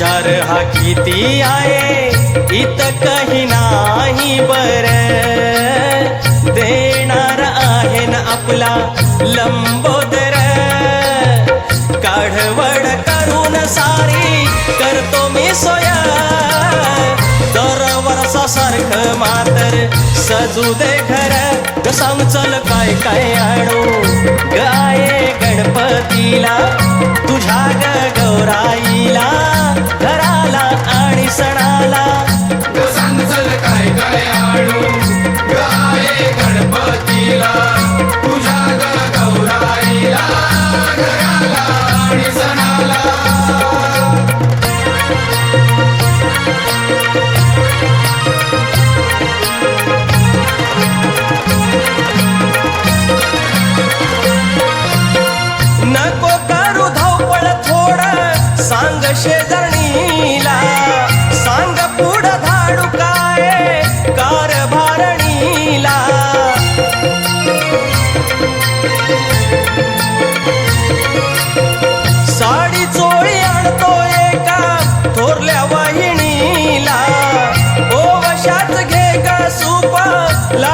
विचार हा किती आहे? इत काही नाही बर. देणार आहे ना आपला लंबोदर. काढवड करून सारी करतो मी सोया. दर वर्षासारखं मातर सजू दे घर. ग सांग चल काय काय आणू? गाये गणपतीला तुझ्या ग गौराईला. सणाला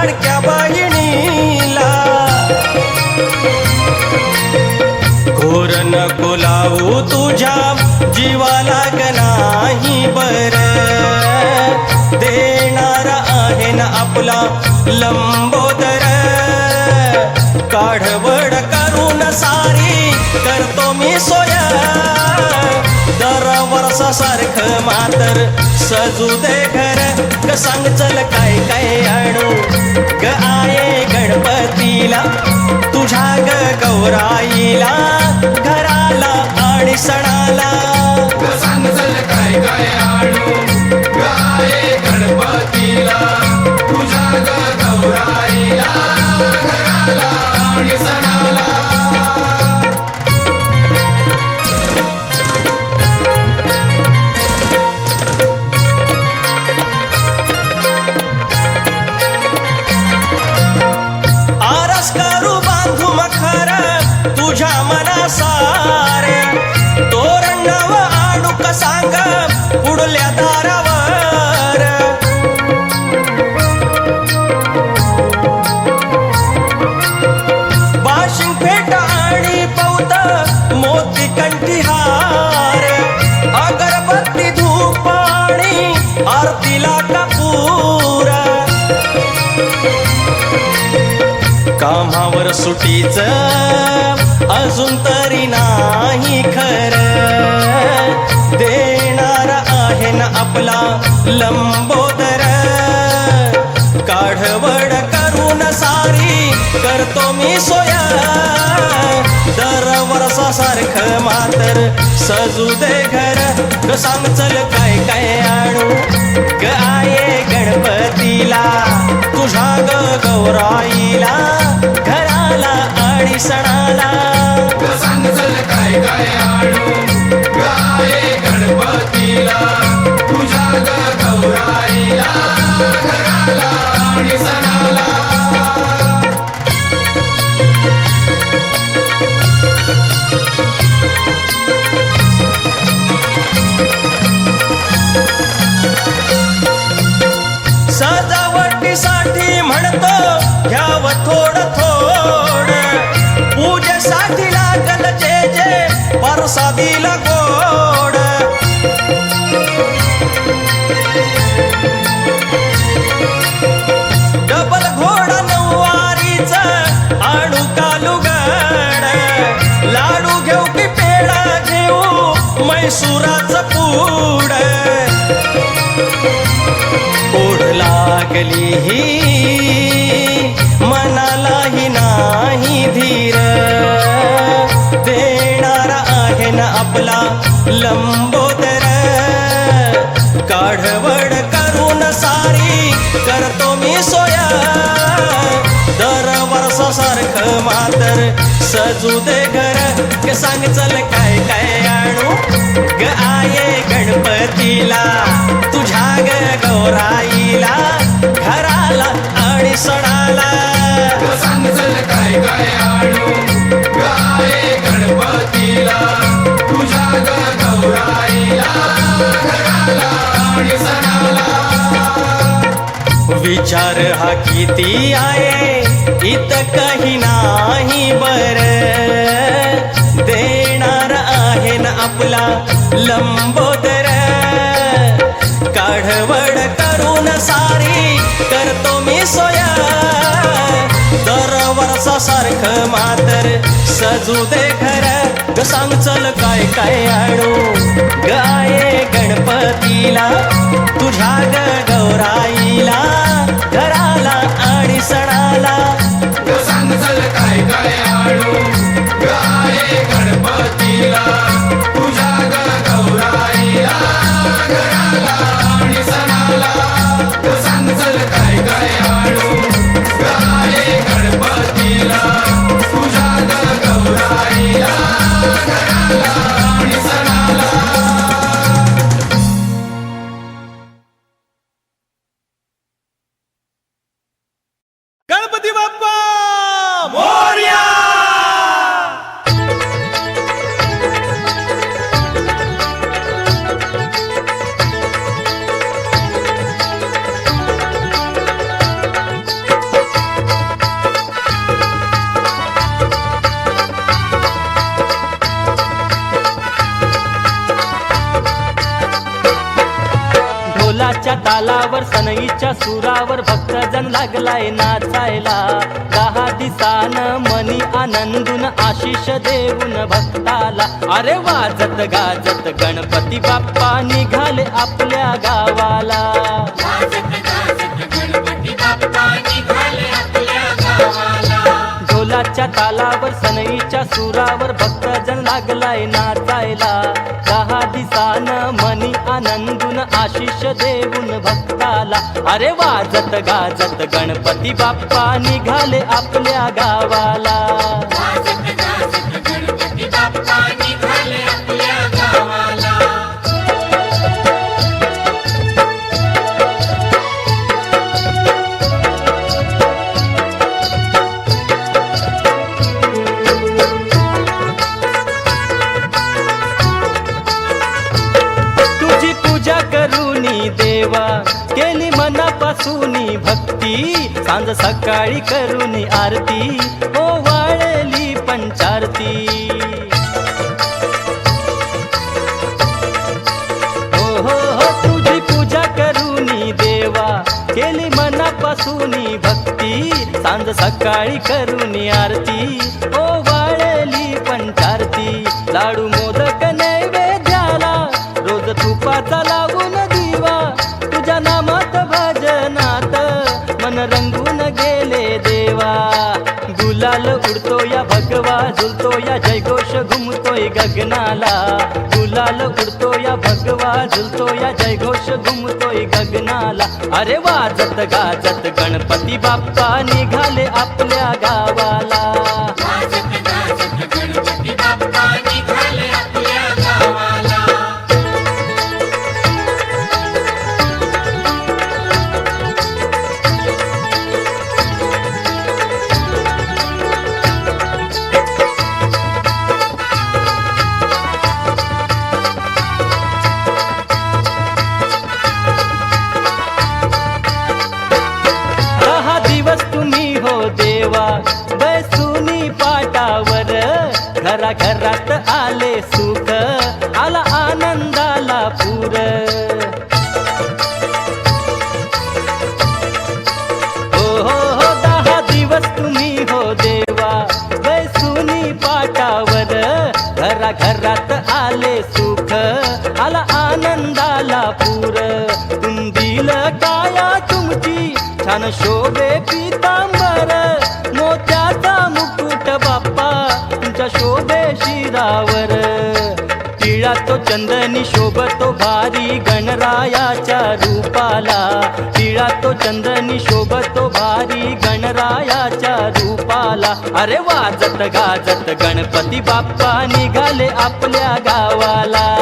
लाडक्या बहिणीला. घोर नको लावू तुझ्या जीवाला ग नाही बर. देणार आहे ना आपला लंबोदर. काढवड करून सारी करतो मी सोया. दर वर्षासारखं मातर सजू दे घर. ग सांग चल काय काय आणू? ग आये गणपतीला तुझ्या ग गौराईला घराला आणि सणाला. सुटीच अजून तरी नाही खर. देणार आहे ना आपला लंबोदर. काढवड करून सारी करतो मी सोया. दर वर्षासारखं मातर सजू दे घर. सांग चल काय काय पूजेसाठी लागल जे जे परसादीला गोड. डबल घोडा नऊवारीच आणू कालुगड लाडू घेऊ की पेढा घेऊ मैसुराचं पूड. ओढ लागली ही मनालाही नाही धीर. आपला लंबोदर. काढवड करून सारी करतो मी सोया. दर वर्षासारखं मातर सजू दे घर. ग सांग चल काय काय आणू? ग आये गणपतीला तुझ्या ग गौराईला घराला आणि सणाला. सांग चल काय काय आणू? विचार हा किती आहे? इत काही नाही बर. देणार आहे ना आपला लंबोदर. काढवड करून सारी करतो मी सोया. दर मातर सजू दे खरं ग सांग चल काय काय आणू? गाये गणपतीला तुझ्या ग ढोलाच्या तालावर सनईच्या सुरावर भक्तजन लागलाय नाचायला. दहा दिसान मनी आनंदून आशिष देऊन भक्ताला. अरे वाजत गाजत गणपती बाप्पा निघाले आपल्या गावाला. ढोलाच्या तालावर सनईच्या सुरावर भक्तजन लागलाय नाचायला. आशिष देऊन भक्ताला. अरे वाजत गाजत गणपती बाप्पा निघाले आपल्या गावाला. देवा केली मनापासून भक्ती. सांज सकाळी करूनी आरती ओ वाळली पंचारती. हो हो हो तुझी पूजा करूनी देवा केली मनापासून भक्ती. सांज सकाळी करूनी आरती ओ गुलाल उडतो या भगवा झुलतो या जयघोष घुमतोय गगनाला. गुलाल उडतो या भगवा झुलतो या जयघोष घुमतोय गगनाला. अरे वाजत गाजत गणपती बाप्पा निघाले आपल्या गावाला. वाजत गाजत गणपती बाप्पा निघाले घरा घरात आले सुख आला आनंदाला पूर. तुंदील काया तुमची छान शोभे पितांबर. मोत्याचा मुकुट बाप्पा तुमच्या शोभे शिरावर तो चंदनी शोभतो भारी गणरायाच्या रूपाला. तिळा तो चंदनी शोभतो भारी गणरायाच्या रूपाला. अरे वाजत गाजत गणपती बाप्पा निघाले आपल्या गावाला.